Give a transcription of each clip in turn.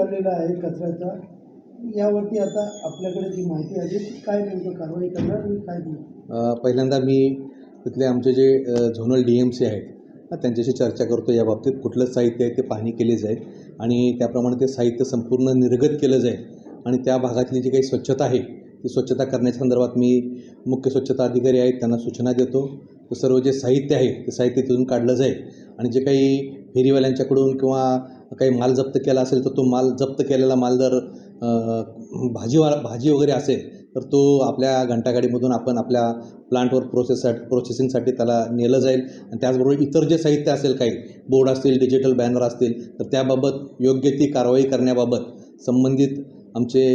करलेला आहे कचऱ्याचा यावरती आता आपल्याकडे जी माहिती आली ती काय नेमकं कारवाई करणार आणि काय नाही? अ, पहिल्यांदा मी तिथले आमचे जे अ, झोनल डी एम सी आहेत अ, त्यांच्याशी चर्चा करतो या बाबतीत कुठलं साहित्य आहे ते पाहणी केली जाईल आणि त्याप्रमाणे ते साहित्य संपूर्ण निर्गत केलं जाईल आणि त्या भागातली जी काही स्वच्छता आहे ती स्वच्छता करण्याच्या संदर्भात मी मुख्य स्वच्छता अधिकारी आहेत त्यांना सूचना देतो. तर सर्व जे साहित्य आहे ते साहित्य तिथून काढलं जाईल आणि जे काही फेरीवाल्यांच्याकडून किंवा काही माल जप्त केला असेल तर तो माल जप्त केलेला माल जर भाजीवाला भाजीवा भाजी वगैरे असेल तर तो आपल्या घंटागाडीमधून आपण आपल्या प्लांटवर प्रोसेससाठी प्रोसेसिंगसाठी त्याला नेलं जाईल. आणि त्याचबरोबर इतर जे साहित्य असेल काही बोर्ड असतील डिजिटल बॅनर असतील तर त्याबाबत योग्य ती कारवाई करण्याबाबत संबंधित आमचे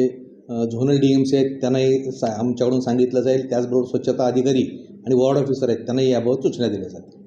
झोनल डी एम सी आहेत त्यांनाही सा आमच्याकडून सांगितलं जाईल. त्याचबरोबर स्वच्छता अधिकारी आणि वॉर्ड ऑफिसर आहेत त्यांनाही याबाबत सूचना दिल्या जातील.